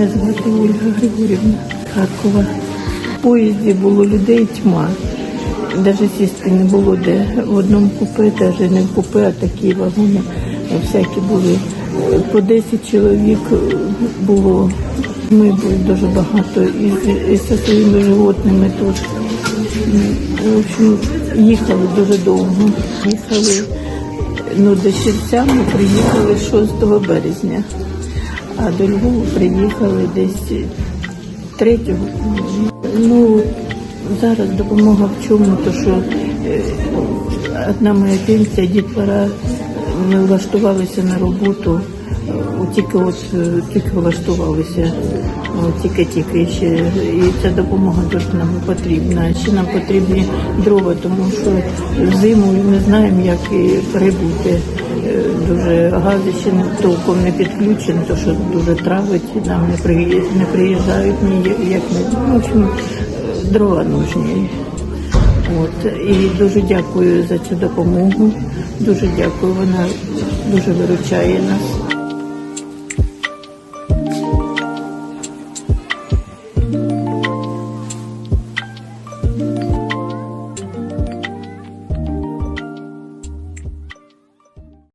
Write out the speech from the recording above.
Ольга Григорівна Харкова. В поїзді було людей тьма. Навіть сісти не було де. В одному купе, навіть не в купе, а такі вагони всякі були. По 10 чоловік було. Ми були дуже багато і, з- і зі своїми животними тут. В общем, їхали дуже довго. Їхали ну, до Черця ми приїхали 6 березня, а до Львова приїхали десь 3. Ну, зараз допомога в чому, то що е, одна моя пенсія, дітвора, ми влаштувалися на роботу, тільки от е, тільки влаштувалися, тільки-тільки ще, і ця допомога дуже нам потрібна. Ще нам потрібні дрова, тому що зиму не знаємо, як перебути. Дуже гази ще толком не підключені, то що дуже травить, нам не приїжджають, не приїжджають ніяк не ну, в общем, дрова нужні. От і дуже дякую за цю допомогу. Дуже дякую. Вона дуже виручає нас.